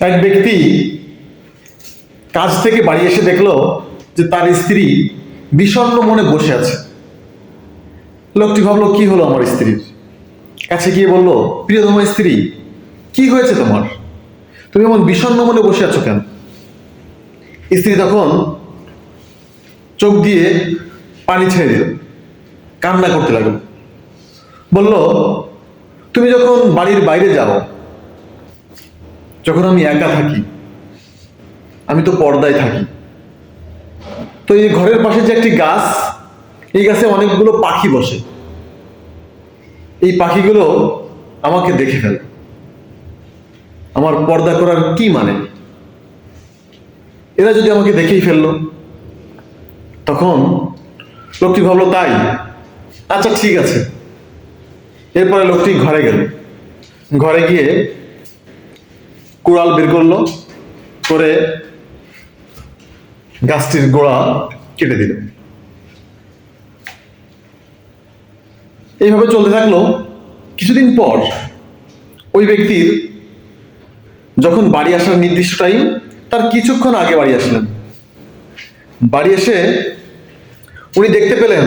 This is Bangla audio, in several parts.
এক ব্যক্তি কাজ থেকে বাড়ি এসে দেখল যে তার স্ত্রী বিষণ্ণ মনে বসে আছে। লোকটি ভাবলো, কি হলো আমার স্ত্রীর? কাছে গিয়ে বলল, প্রিয়তম স্ত্রী, কি হয়েছে তোমার? তুমি এমন বিষণ্ণ মনে বসে আছো কেন? স্ত্রী তখন চোখ দিয়ে পানি ছেড়ে দিল, কান্না করতে লাগল। বলল, তুমি যখন বাড়ির বাইরে যাও যখন আমি একা থাকি, আমি তো পর্দায় থাকি। তো এই ঘরের পাশে যে একটি গাছ, এই গাছে অনেকগুলো পাখি বসে। এই পাখিগুলো আমাকে দেখে ফেলে। আমার পর্দা করার কি মানে? এরা যদি আমাকে দেখেই ফেলল, তখন লোকটি ভাবলো, তাই? আচ্ছা ঠিক আছে। এরপরে লোকটি ঘরে গেল। ঘরে গিয়ে কুড়াল বের করল, করে গাছটির গোড়া কেটে দিল। এইভাবে চলতে থাকল কিছুদিন পর ওই ব্যক্তির যখন বাড়ি আসার নির্দিষ্ট টাইম তার কিছুক্ষণ আগে বাড়ি আসলেন। বাড়ি এসে উনি দেখতে পেলেন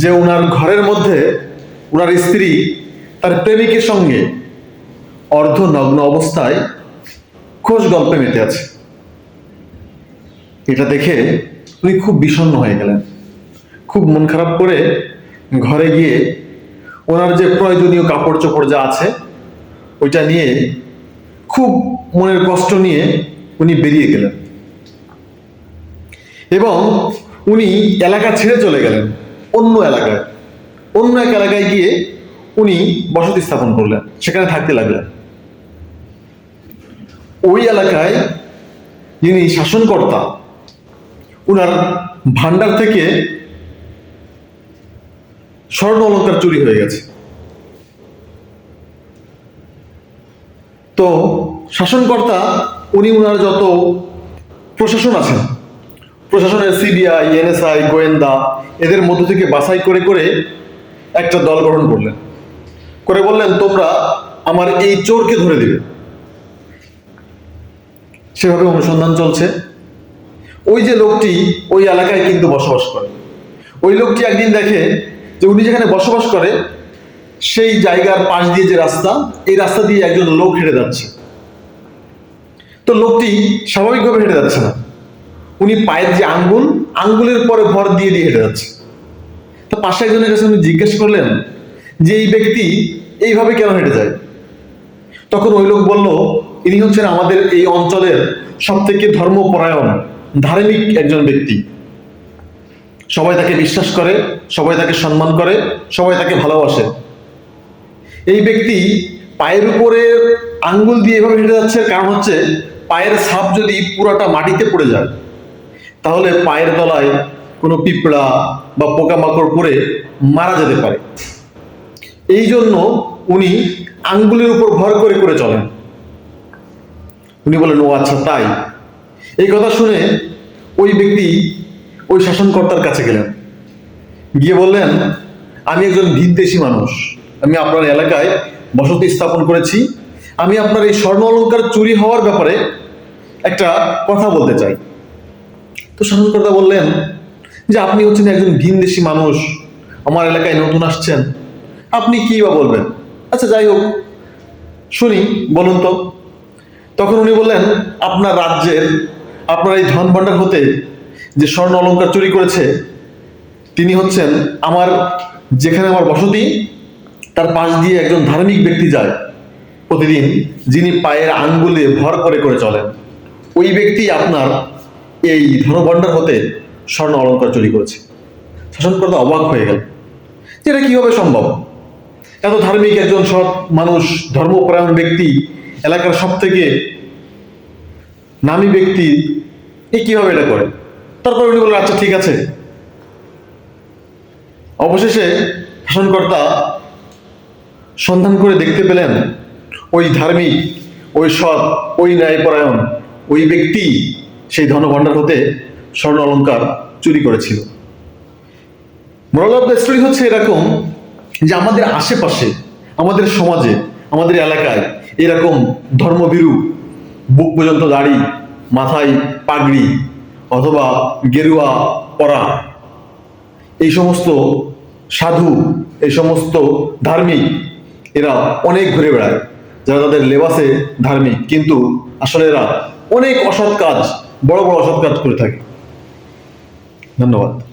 যে ওনার ঘরের মধ্যে ওনার স্ত্রী তার প্রেমিকের সঙ্গে অর্ধনগ্ন অবস্থায় খোশ গল্পে মেতে আছে। এটা দেখে উনি খুব বিষণ্ণ হয়ে গেলেন। খুব মন খারাপ করে ঘরে গিয়ে ওনার যে প্রয়োজনীয় কাপড় চোপড় যা আছে, ওইটা নিয়ে খুব মনের কষ্ট নিয়ে উনি বেরিয়ে গেলেন। এবং উনি এলাকা ছেড়ে চলে গেলেন, অন্য এলাকায়। অন্য এক এলাকায় গিয়ে উনি বসতি স্থাপন করলেন, সেখানে থাকতে লাগলেন। ওই এলাকায় যিনি শাসনকর্তা, উনার ভান্ডার থেকে স্বর্ণ অলঙ্কার চুরি হয়ে গেছে। তো শাসনকর্তা, উনি উনার যত প্রশাসন আছেন, প্রশাসনের সিবিআই, এনএসআই, গোয়েন্দা, এদের মধ্য থেকে বাছাই করে করে একটা দল গঠন করলেন। করে বললেন, তোমরা আমার এই চোরকে ধরে দিবে। সেভাবে অনুসন্ধান চলছে। ওই যে লোকটি ওই এলাকায় কিন্তু বসবাস করে। ওই লোকটি একদিন দেখে যে উনি যেখানে বসবাস করে, সেই জায়গার পাশ দিয়ে যে রাস্তা, এই রাস্তা দিয়ে একজন লোক হেঁটে যাচ্ছে। তো লোকটি স্বাভাবিকভাবে হেঁটে যাচ্ছে না। উনি পায়ের যে আঙ্গুল, আঙ্গুলের পরে ভর দিয়ে দিয়ে হেঁটে যাচ্ছে। তো পাশে একজনের কাছে উনি জিজ্ঞেস করলেন যে, এই ব্যক্তি এইভাবে কেন হেঁটে যায়? তখন ওই লোক বলল ইনি হচ্ছেন আমাদের এই অঞ্চলের সব থেকে ধর্মপরায়ণ, ধার্মিক একজন ব্যক্তি। সবাই তাকে বিশ্বাস করে, সবাই তাকে সম্মান করে, সবাই তাকে ভালোবাসে। এই ব্যক্তি পায়ের উপরে আঙ্গুল দিয়ে এভাবে হেঁটে যাচ্ছে, কারণ হচ্ছে পায়ের ছাপ যদি পুরোটা মাটিতে পড়ে যায়, তাহলে পায়ের তলায় কোনো পিঁপড়া বা পোকামাকড় পড়ে মারা যেতে পারে। এই জন্য উনি আঙ্গুলের উপর ভর করে করে চলেন। উনি বলেন ও আচ্ছা তাই। এই কথা শুনে ওই ব্যক্তি ওই শাসনকর্তার কাছে গেলেন। গিয়ে বললেন, আমি একজন ভিনদেশি মানুষ। আমি আপনার এলাকায় বসতি স্থাপন করেছি। আমি আপনার এই স্বর্ণ অলঙ্কার চুরি হওয়ার ব্যাপারে একটা কথা বলতে চাই। তো শাসনকর্তা বললেন, যে আপনি হচ্ছেন একজন ভিনদেশি মানুষ। আমার এলাকায় নতুন আসছেন। আপনি কি বা বলবেন? আচ্ছা যাই হোক, শুনি, বলুন তো। তখন উনি বললেন, আপনার রাজ্যের, আপনার এই ধন ভাণ্ডার হতে যে স্বর্ণ অলঙ্কার চুরি করেছে, তিনি হচ্ছেন আমার, যেখানে আমার বসতি, তার পাশ দিয়ে একজন ধার্মিক ব্যক্তি যায়। প্রতিদিন যিনি পায়ের আঙ্গুলে ভর করে করে চলেন, ওই ব্যক্তি আপনার এই ধনভাণ্ডার হতে স্বর্ণ অলঙ্কার চুরি করেছে। শাসনকর্তা অবাক হয়ে গেল যে এটা কীভাবে সম্ভব? এত ধার্মিক একজন সৎ মানুষ, ধর্মপরায়ণ ব্যক্তি এলাকার সব থেকে নামী ব্যক্তি এ কীভাবে এটা করে? তারপর উনি বললেন আচ্ছা ঠিক আছে। অবশেষে শাসনকর্তা সন্ধান করে দেখতে পেলেন ওই ধার্মিক, ওই সৎ, ওই ন্যায়পরায়ণ, ওই ব্যক্তি সেই ধনভাণ্ডার হতে স্বর্ণ অলঙ্কার চুরি করেছিল। মোরাল অফ দ্য স্টোরি হচ্ছে এরকম যে আমাদের আশেপাশে, আমাদের সমাজে, আমাদের এলাকায় এরকম ধর্মভীরু, বুক পর্যন্ত দাড়ি, মাথায় পাগড়ি অথবা গেরুয়া পরা, এই সমস্ত সাধু, এই সমস্ত ধার্মিক, এরা অনেক ঘুরে বেড়ায়, যারা তাদের লেবাসে ধার্মিক, কিন্তু আসলে এরা অনেক অসৎ কাজ, বড় বড় অসৎ কাজ করে থাকে। ধন্যবাদ।